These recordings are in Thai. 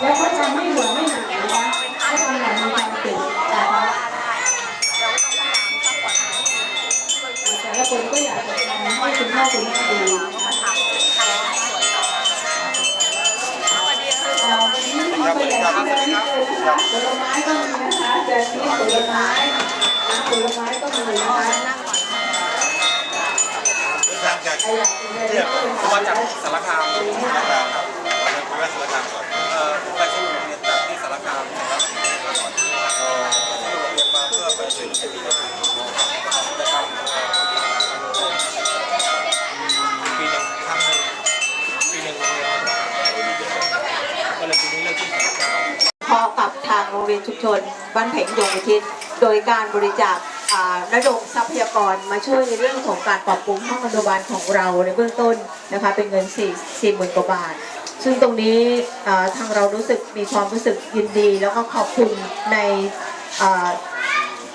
แล้วก็ทำให้หัวไม่หนักนะคะให้ทำอย่างมีความสุขนะคะแต่ละคนก็อยากจะทำให้คุณพ่อคุณแม่ดูนะคะเอ่อวันนี้มีตัวอย่างที่ระลึกเลยนะคะผลไม้ก็มีนะคะแจกที่ผลไม้ผลไม้ก็มีนะคะเดินทางจากเนี่ยก็ผมมาจากสารคามสารคามครับวันนั้นไปแวะสารคามก่อน อ่อไปที่โรงเรียนจากที่สารคามนะครับมาก่อนเอ่อที่โรงเรียนมาเพื่อไปช่วยเหลือปีหน้านะครับปีหนึ่งครั้งหนึ่งปีหนึ่งโรงเรียนก็เลยปีนี้เลือกที่สารคามพอกับทางโรงเรียนชุมชนบ้านเพ็งยงอุทิศโดยการบริจาคระดมทรัพยากรมาช่วยในเรื่องของการปรับปรุงห้องอนุบาลของเราในเบื้องต้นนะคะเป็นเงิน4 4 0 0 0 0กว่าบาท ซึ่งตรงนี้ทางเรารู้สึกมีความรู้สึกยินดี แล้วก็ขอบคุณใน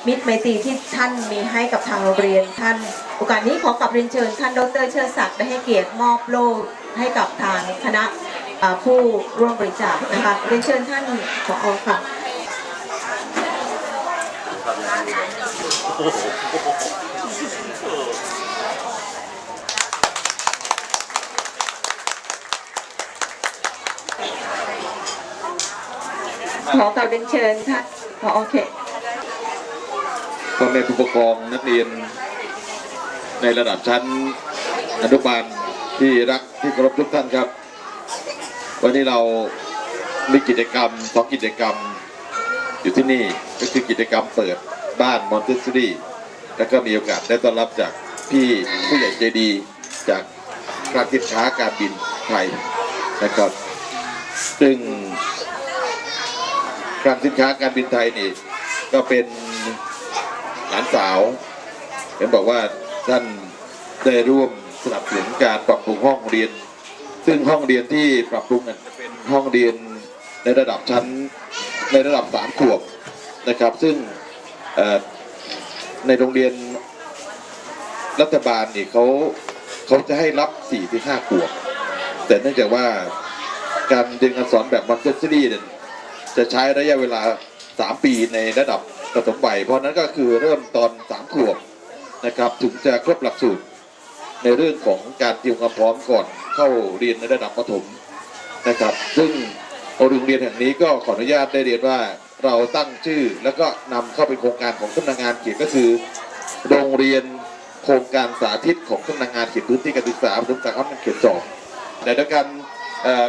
มิตรไมตรีที่ท่านมีให้กับทางโรงเรียนท่าน โอกาสนี้ขอกลับเรียนเชิญท่านดรเชิดศักดิ์ได้ให้เกียรติมอบโล่ให้กับทางคณะผู้ร่วมบริจาคนะคะเรียนเชิญท่านผอค่ะ ขอกลับเรียนเชิญท่านผอเขตพ่อแม่ผู้ปกครองนักเรียนในระดับชั้นอนุบาลที่รักที่เคารพทุกท่านครับ วันนี้เรามีกิจกรรมสองกิจกรรม อยู่ที่นี่ก็คือกิจกรรมเปิดบ้านมอนเตสซอรี่แล้วก็มีโอกาสได้ต้อนรับจากพี่ผู้ใหญ่ใจดีจากการกิจช้าการบินไทยนะครับ ซึ่ง การสินค้าการบินไทยนี่ ก็เป็นหลานสาวเห็นบอกว่าท่านได้ร่วมสนับสนุนการปรับปรุงห้องเรียน ซึ่งห้องเรียนที่ปรับปรุงนั้นเป็นห้องเรียนในระดับชั้นในระดับสามขวบนะครับ ซึ่งในโรงเรียนรัฐบาลนี่เขาเขาจะให้รับ4ี่ถึงห้าขวบ แต่เนื่องจากว่าการเรียนการสอนแบบมอนเตสซอรี่เนี่ย จะใช้ระยะเวลา 3 ปีในระดับประถมวัยเพราะนั้นก็คือเริ่มตอน 3 ขวบนะครับถึงจะครบหลักสูตร ในเรื่องของการเตรียมความพร้อมก่อนเข้าเรียนในระดับประถมนะครับ ซึ่งโรงเรียนแห่งนี้ก็ขออนุญาตได้เรียนว่าเราตั้งชื่อ แล้วก็นำเข้าเป็นโครงการของสำนักงานเขตก็คือ โรงเรียนโครงการสาธิตของสำนักงานเขตพื้นที่การศึกษาประถมศึกษาเขตสองแต่ด้วยกันเอ่อ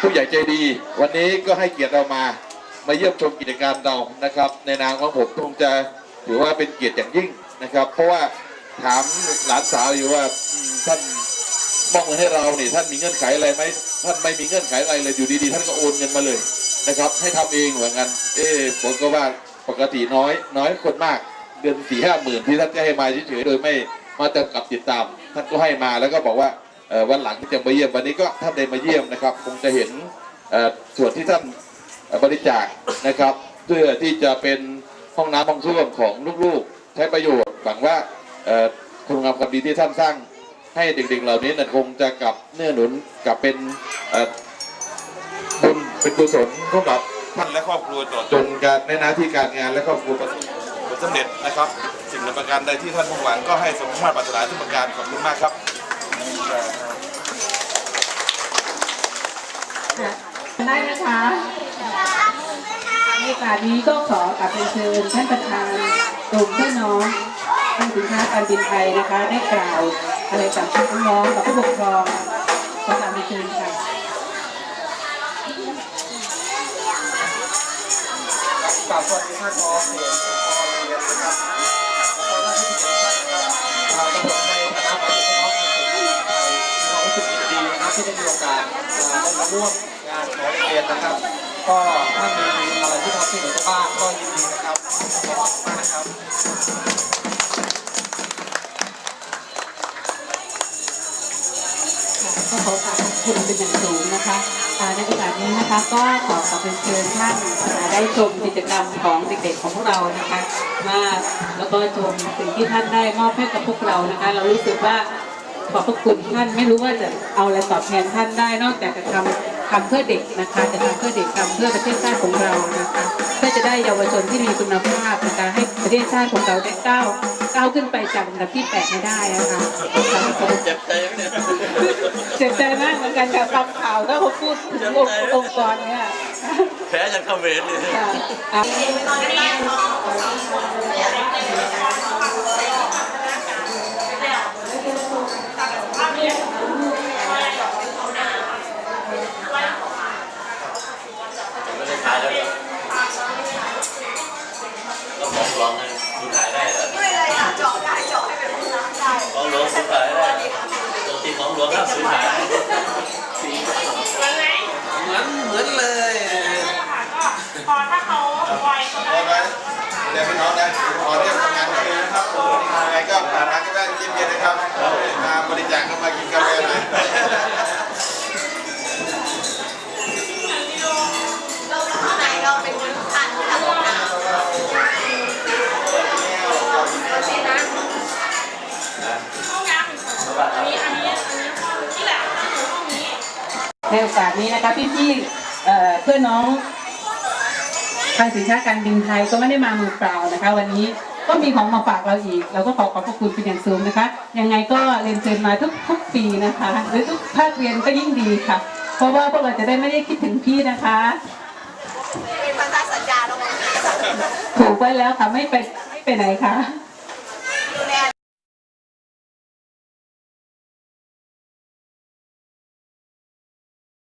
ผู้ใหญ่ใจดี วันนี้ก็ให้เกียรติเรามามาเยี่ยมชมกิจการเรานะครับ ในนามของผมคงจะถือว่าเป็นเกียรติอย่างยิ่งนะครับ เพราะว่าถามหลานสาวอยู่ว่าท่านมอบเงินให้เราเนี่ยท่านมีเงื่อนไขอะไรไหมท่านไม่มีเงื่อนไขอะไรเลยอยู่ดีๆ ท่านก็โอนเงินมาเลยนะครับ ให้ทำเองเหมือนกัน เอ๊ผมก็ว่าปกติน้อย น้อยคนมากเดือนสี่ห้าหมื่นที่ท่านจะให้มาเฉยๆโดยไม่มาจำกับติดตาม ท่านก็ให้มาแล้วก็บอกว่า วันหลังที่จะมาเยี่ยมวันนี้ก็ท่านได้มาเยี่ยมนะครับ คงจะเห็นส่วนที่ท่านบริจาคนะครับ เพื่อที่จะเป็นห้องน้ำห้องส้วมของลูกๆ ใช้ประโยชน์หวังว่าคุณงามความดีที่ท่านสร้างให้เด็กๆเหล่านี้นะคงจะกลับเนื้อหนุนกลับเป็นบุญเป็นกุศลสำหรับท่านและครอบครัวตลอดจนการในหน้าที่การงานและครอบครัวประสบผลสำเร็จนะครับ สิ่งใดประการใดที่ท่านมุ่งหวังก็ให้สมมาตรปรารถนาทุกประการขอบคุณมากครับ ได้นะคะในโอกาสนี้ก็ขอกลับเชิญท่านประธานกลุ่มเพื่อนน้องท่านสินค้าการบินไทยนะคะ ได้กล่าวอะไรกับท่านน้องกับผู้ปกครองขอกราบเรียนเชิญค่ะกราบสวัสดีท่านผอเขตอโรงเรียนนะครับขอรับที่ทุกท่านนะครับอ่ากระผมในฐานะประธานของกลุ่มไทยเรารู้สึกดีนะครับที่ได้มีโอกาส ร่วมงานของโรงเรียนนะครับ ก็ถ้ามีอะไรที่ทำที่เหนือบ้างก็ยินดีนะครับขอบคุณมากนะครับก็ขอกราบขอบคุณเป็นอย่างสูงนะคะในโอกาสนี้นะคะก็ขอกราบเรียนเชิญท่านได้ชมกิจกรรมของเด็กๆของพวกเรานะคะมาแล้วก็ชมสิ่งที่ท่านได้มอบให้กับพวกเรานะคะ เรารู้สึกว่า ขอบพระคุณท่านไม่รู้ว่าจะเอาอะไรตอบแทนท่านได้ นอกจากจะทำทำเพื่อเด็กนะคะจะทำเพื่อเด็กทำเพื่อประเทศชาติของเรานะคะเพื่อจะได้เยาวชนที่มีคุณภาพนะคะให้ประเทศชาติของเราได้ก้าวก้าวขึ้นไปจากอันดับที่แปดไม่ได้นะคะเจ็บใจไหมเนี่ยเจ็บใจมากเหมือนกันค่ะฟังข่าวก็เขาพูดถึงองค์องค์กรเนี่ยแพ้ยันเขมรเลย ติของหลวงห้ามซื้อขายเหมือนเหมือนเลยพอถ้าเขาไวเขาได้พอไหมเดี๋ยวพี่น้องนะขอเรียกทำงานกันเลยนะครับยังไงก็ผ่านทางก็ ในโอกาสนี้นะคะพี่ๆเอ่อเพื่อนน้องทางสินค้าการบินไทยก็ไม่ได้มามือเปล่านะคะ วันนี้ก็มีของมาฝากเราอีก เราก็ขอขอบพระคุณเป็นอย่างสูงนะคะ ยังไงก็เรียนเชิญมาทุกทุกปีนะคะ หรือทุกภาคเรียนก็ยิ่งดีค่ะ เพราะว่าพวกเราจะได้ไม่ได้คิดถึงพี่นะคะเป็นพันธสัญญาแล้วมั้งถูกไว้แล้วค่ะไม่ไปไม่ไปไหนค่ะ